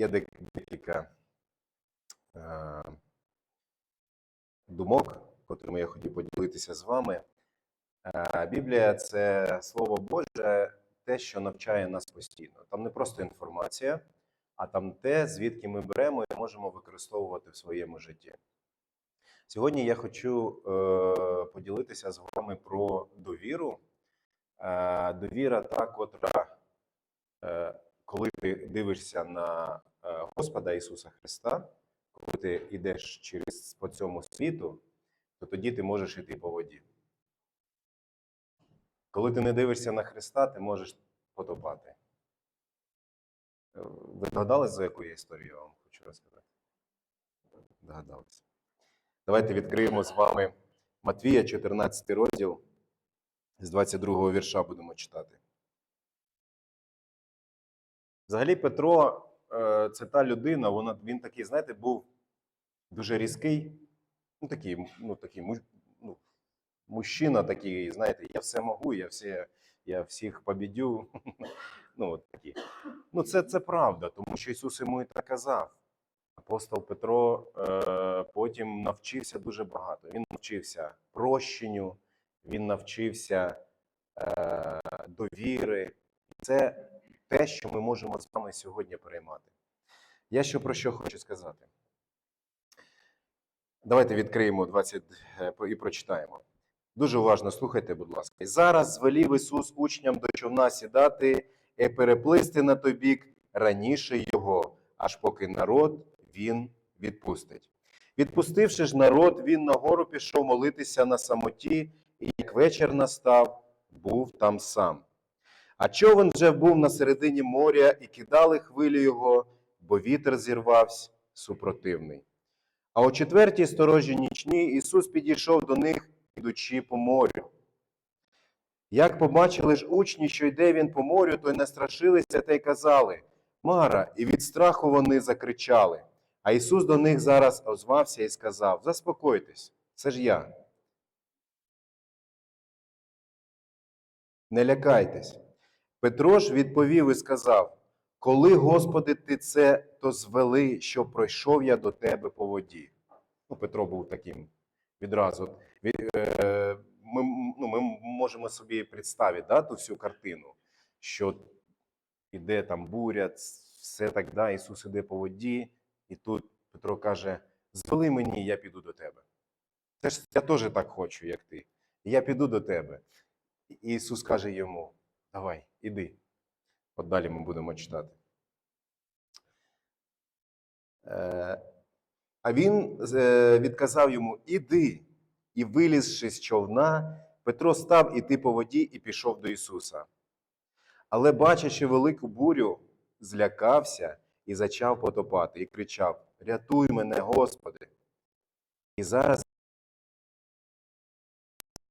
є декілька е, думок, котрими я хотів поділитися з вами. Е, Біблія це Слово Боже, те, що навчає нас постійно. Там не просто інформація, а там те, звідки ми беремо і можемо використовувати в своєму житті. Сьогодні я хочу е, поділитися з вами про довіру. Е, довіра та, котра, е, коли ти дивишся на Господа Ісуса Христа, коли ти йдеш через по цьому світу, то тоді ти можеш йти по воді. Коли ти не дивишся на Христа, ти можеш потопати. Е, Ви догадались, за яку я історію я вам хочу розказати? Догадались. Давайте відкриємо з вами Матвія, 14 розділ, з 22 вірша будемо читати. Взагалі, Петро е, це та людина, вона, він такий, знаєте, був дуже різкий, ну такий, ну, такий ну, мужчина такий, знаєте, я все можу, я, все, я всіх побідю. ну, от такі. ну це, це правда, тому що Ісус йому і так казав. Апостол Петро е, потім навчився дуже багато. Він навчився прощенню, він навчився е, довіри. Це те, що ми можемо з вами сьогодні переймати. Я що про що хочу сказати. Давайте відкриємо 20 е, і прочитаємо. Дуже уважно слухайте, будь ласка. Зараз звелів Ісус учням до човна сідати і переплисти на той бік раніше його, аж поки народ він відпустить. Відпустивши ж народ, він нагору пішов молитися на самоті, і як вечір настав, був там сам. А човен вже був на середині моря, і кидали хвилі його, бо вітер зірвався супротивний. А о четвертій сторожі нічній Ісус підійшов до них, ідучи по морю. Як побачили ж учні, що йде він по морю, то й настрашилися та й казали Мара, і від страху вони закричали. А Ісус до них зараз озвався і сказав: Заспокойтесь, це ж я. Не лякайтесь. Петро ж відповів і сказав: Коли, Господи, ти це, то звели, що пройшов я до тебе по воді. Ну, Петро був таким відразу. Е, Ми, ну, ми можемо собі представити да, ту всю картину, що іде там буря, все так, да, Ісус іде по воді, і тут Петро каже: Звели мені, я піду до тебе. Це ж я теж так хочу, як ти. Я піду до тебе. І Ісус каже йому: Давай, іди. От далі ми будемо читати. Е, А він е, відказав йому: Іди. І вилізши з човна, Петро став іти по воді і пішов до Ісуса. Але, бачачи велику бурю, злякався і зачав потопати, і кричав: Рятуй мене, Господи! І зараз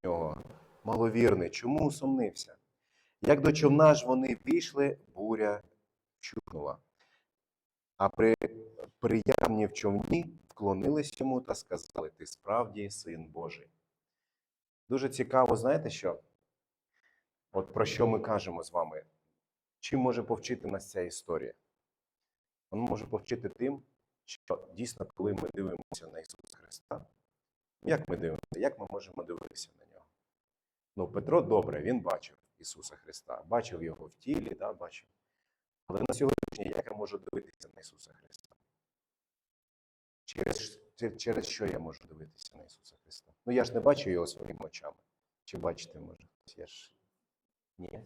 нього маловірний, чому усомнився? Як до човна ж вони війшли, буря чухнула. А при приявні в човні вклонились йому та сказали: Ти справді син Божий. Дуже цікаво, знаєте що? От про що ми кажемо з вами? Чим може повчити нас ця історія? Вона може повчити тим, що дійсно, коли ми дивимося на Ісуса Христа, як ми дивимося, як ми можемо дивитися на нього? Ну, Петро добре, він бачив Ісуса Христа, бачив його в тілі, да, бачив. Але на сьогодні як я можу дивитися на Ісуса Христа? Через, через що я можу дивитися на Ісуса Христа? Ну я ж не бачу його своїми очами. Чи бачите, може? Я ж ні.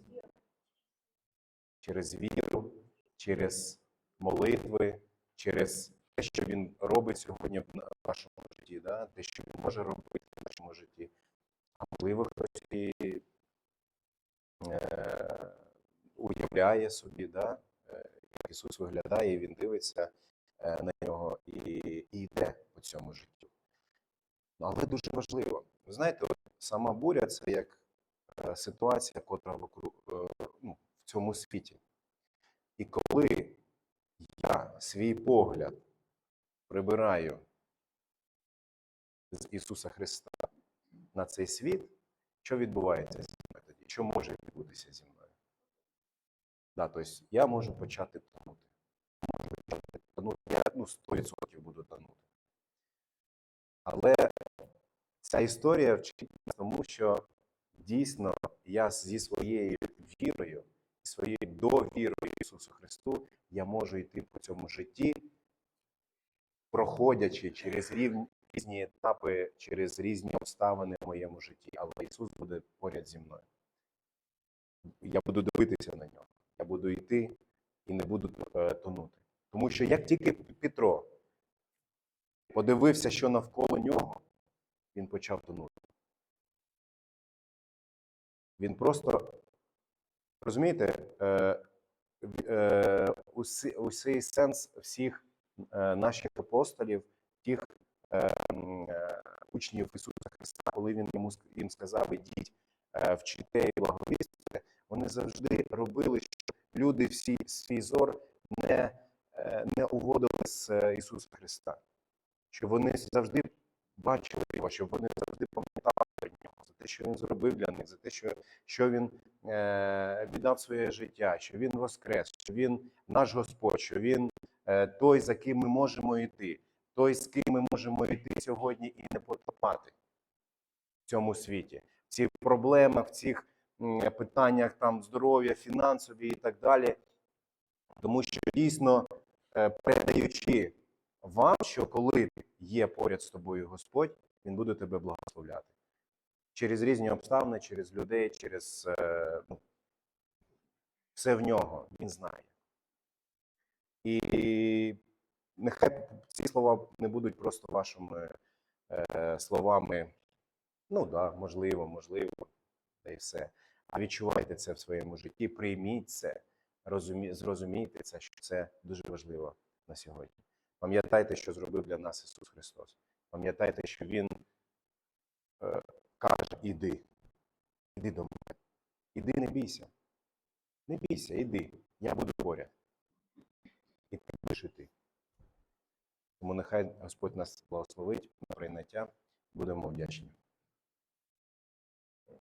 Через віру, через молитви, через те, що Він робить сьогодні в вашому житті, да? те, що Він може робити в нашому житті. А можливо, хтось і е, уявляє собі, да? е, як Ісус виглядає, і Він дивиться е, на нього і, і йде по цьому життю. Але дуже важливо. Ви знаєте, сама буря це як е, ситуація, котра вокруг, ну, в цьому світі. І коли я свій погляд прибираю з Ісуса Христа на цей світ, що відбувається зі мною тоді? Що може відбутися зі мною? Да, тобто я можу почати тонути. Можу почати ну, 100% буду тонути. Але ця історія вчить нас тому, що дійсно я зі своєю вірою, своєю довірою Ісусу Христу, я можу йти по цьому житті, проходячи через рівні, різні етапи, через різні обставини в моєму житті, але Ісус буде поряд зі мною. Я буду дивитися на нього, я буду йти і не буду е, тонути. Тому що як тільки Петро подивився, що навколо нього, він почав тонути. Він просто, розумієте, е, е, сенс всіх е, наших апостолів, тих е, учнів Ісуса Христа, коли він йому їм сказав, ідіть, е, вчите і благовістите, вони завжди робили, щоб люди всі свій зор не, е, не уводили з е, Ісуса Христа. Щоб вони завжди бачили його, щоб вони завжди пам'ятали нього, за те, що він зробив для них, за те, що, що він е, віддав своє життя, що він воскрес, що він наш Господь, що він е, той, за ким ми можемо йти, той, з ким ми можемо йти сьогодні і не потопати в цьому світі. В цих проблемах, в цих питаннях там здоров'я, фінансові і так далі. Тому що дійсно е, передаючи вам, що коли є поряд з тобою Господь, Він буде тебе благословляти. Через різні обставини, через людей, через е, ну, все в нього, він знає. І нехай ці слова не будуть просто вашими е, словами. Ну да, можливо, можливо, та й все. Відчувайте це в своєму житті, прийміть це, розумі, зрозумійте це, що це дуже важливо на сьогодні. Пам'ятайте, що зробив для нас Ісус Христос. Пам'ятайте, що Він е, каже: іди, іди до мене. Іди, не бійся. Не бійся, іди. Я буду поряд. І ти будеш іти. Тому нехай Господь нас благословить на прийняття. Будемо вдячні.